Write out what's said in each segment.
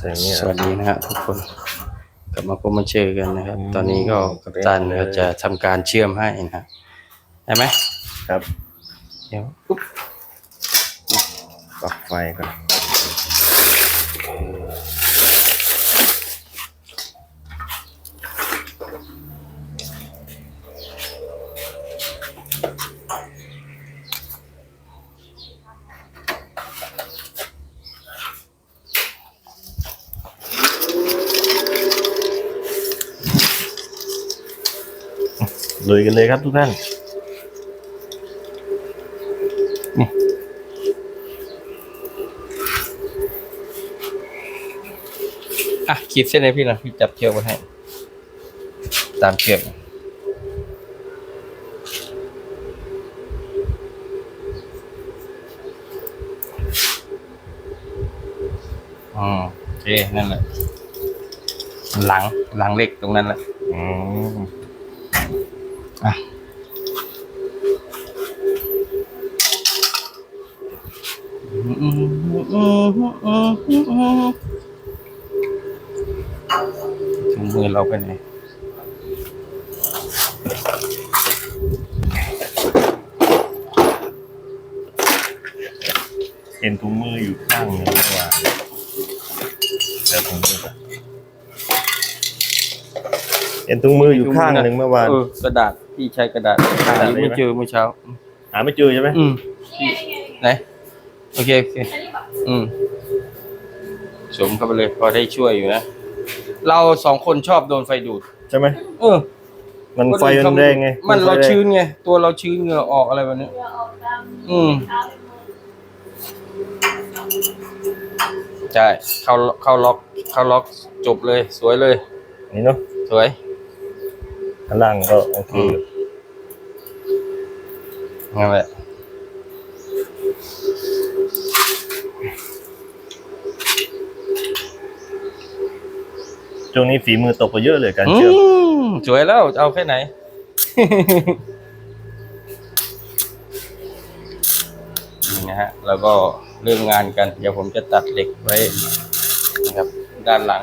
ใส่เนี่ยสวัสดีนะฮะทุกคนกลับมาพบมาเจอกันนะครับ ตอนนี้ก็กัปตันก็จะทำการเชื่อมให้นะฮะได้ไหมครับ เดี๋ยวปุ๊บปลั๊กไฟก่อน ลุยกันเลยครับทุกท่านอะขีดเส้นให้พี่นะพี่จับเชือกไว้ให้ ตามเชือกอ๋อโอเค นั่นแหละ หลัง หลังเล็กตรงนั้นแหละ อืม อะถุงมือเราไปไหนเห็นถุงมืออยู่ข้างหนึงเมื่อวานแต่ถุงมือก่อนเห็นถุงมืออยู่ข้างหนึ่งเมื่อวาน เออกระดาษ พี่ใช้กระดาษกระดาษไม่เจอเมื่อเช้า หาไม่เจอใช่ไหมอืมไหนโอเคโอเคอืมสวมเข้าไปเลยพอได้ช่วยอยู่นะ เราสองคนชอบโดนไฟดูด ใช่ไหมเออ มันไฟมันแรงไง มันเราไฟแงชื้นไง ตัวเราชื้นเหงื่อออกอะไรแบบนี้เรือออกตามอืมเท้าไปมือใช่ เข้าเข้าล็อกเข้าล็อกจบเลย สวยเลย นี่เนาะสวย ข้างล่างก็โอเคอยู่นั่นแหละช่วงนี้ฝีมือตกไปเยอะเลยการอืเชื่อมมสวยแล้วจะเอาแค่ไหน นี่นะฮะ แล้วก็เรื่องงานกัน เดี๋ยวผมจะตัดเหล็กไว้นะครับ ด้านหลัง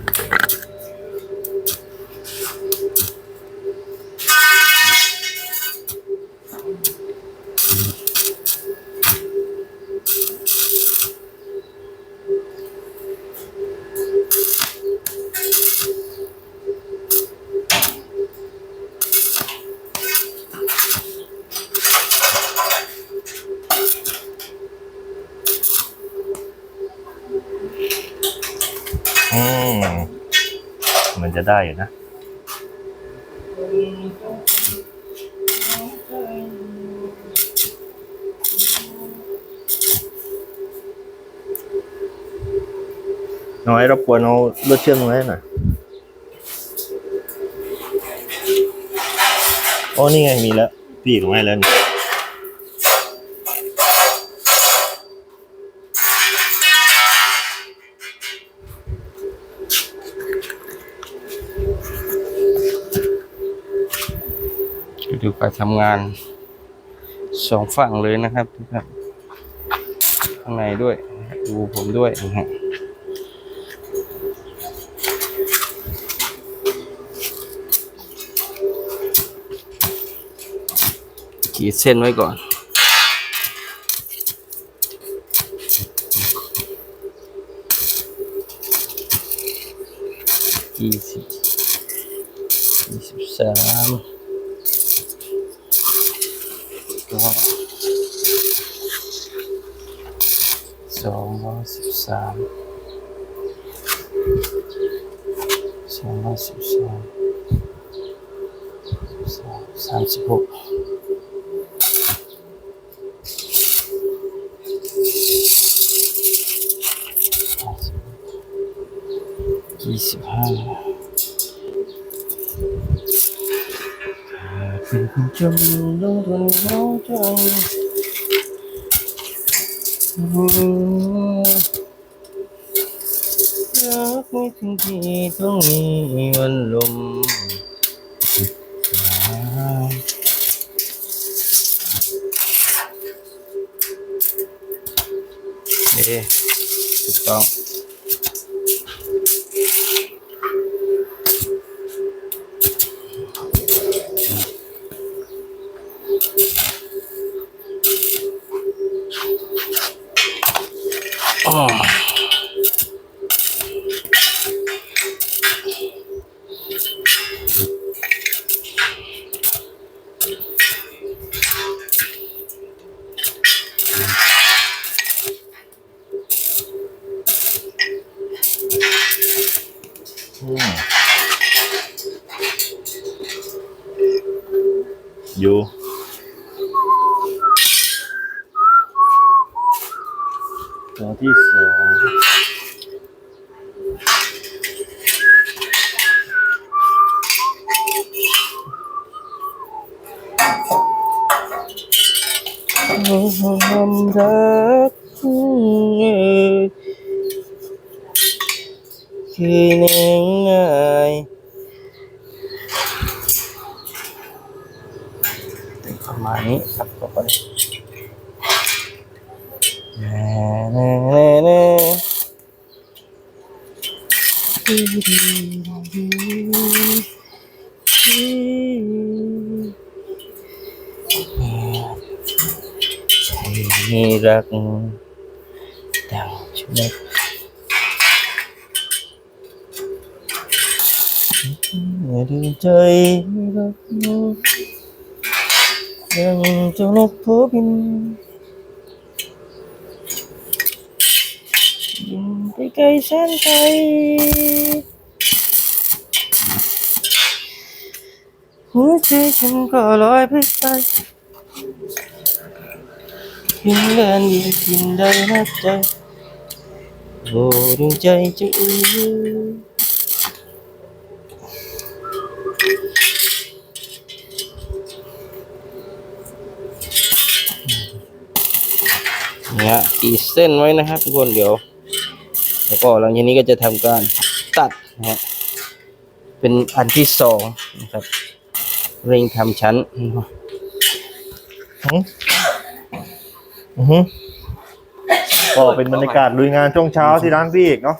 มันจะได้อยู่นะ น้อยรบกวนเอารถเชื่อมตรงนี้หน่อยโอ้นี่ไงมีแล้วพี่ตรงนี้แล้วนี่ ดูการทำงานสองฝั่งเลยนะครับทุกท่านข้างในด้วย ดูผมด้วยนะฮะขีดเส้นไว้ก่อนยี่สิบยี่สิบสาม ก็สองร้อยสิบสามสองร้อยสิบสามสามสามสิบหกยี่สิบห้า trong lúc vẫn vô trong Các mấy thương thị thương nghi vẫn lùm Yeah, good job. อยู่ตัวที่สอง ความรักคือหนึ่งง่าย ประมาณนี้ครับต่อไปแน่แน่แน่แน่ใช่รักดังชุดเมื่อดูใจรัก ยังเจ้านกโผบินบินไปไกลแสนไกลหัวใจฉันก็ล ยขีดเส้นไว้นะครับทุกคนเดี๋ยว แล้วก็หลังจากนี้ก็จะทำการตัดนะฮะเป็นอันที่สองนะครับ เร่งทำชั้นอือหือก็เป็นบรรยากาศลุยงานช่วงเช้าที่ร้านพี่เอกเนาะ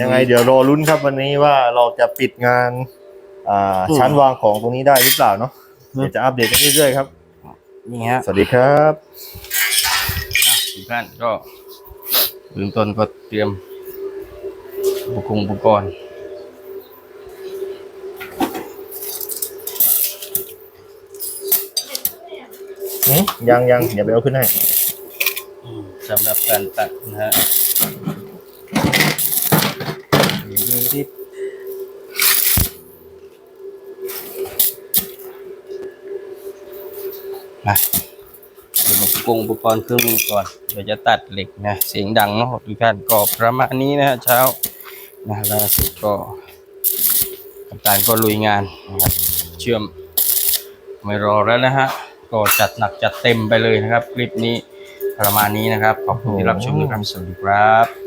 ยังไงเดี๋ยวรอลุ้นครับวันนี้ว่าเราจะปิดงานอ่าชั้นวางของตรงนี้ได้หรือเปล่าเนาะเดี๋ยวจะอัปเดตกันเรื่อยๆครับนี่ฮะสวัสดีครับ ทุกท่านก็เบื้องต้นก็เตรียมอุปกรณ์อุปกรณ์หืมยังยังเดี๋ยวไปเอาขึ้นให้สำหรับการตัดนะฮะดิบมา เดี๋ยวอุปกรณ์อุปกรณ์เครื่องมือก่อน เดี๋ยวจะตัดเหล็กนะ เสียงดังเนาะทุกท่านก็ประมาณนี้นะฮะเช้านะล่าสุดก็กัปตันก็ลุยงานนะครับเชื่อมไม่รอแล้วนะฮะ ก็จัดหนักจัดเต็มไปเลยนะครับ คลิปนี้ประมาณนี้นะครับ ขอบคุณที่รับชมนะครับ สวัสดีครับ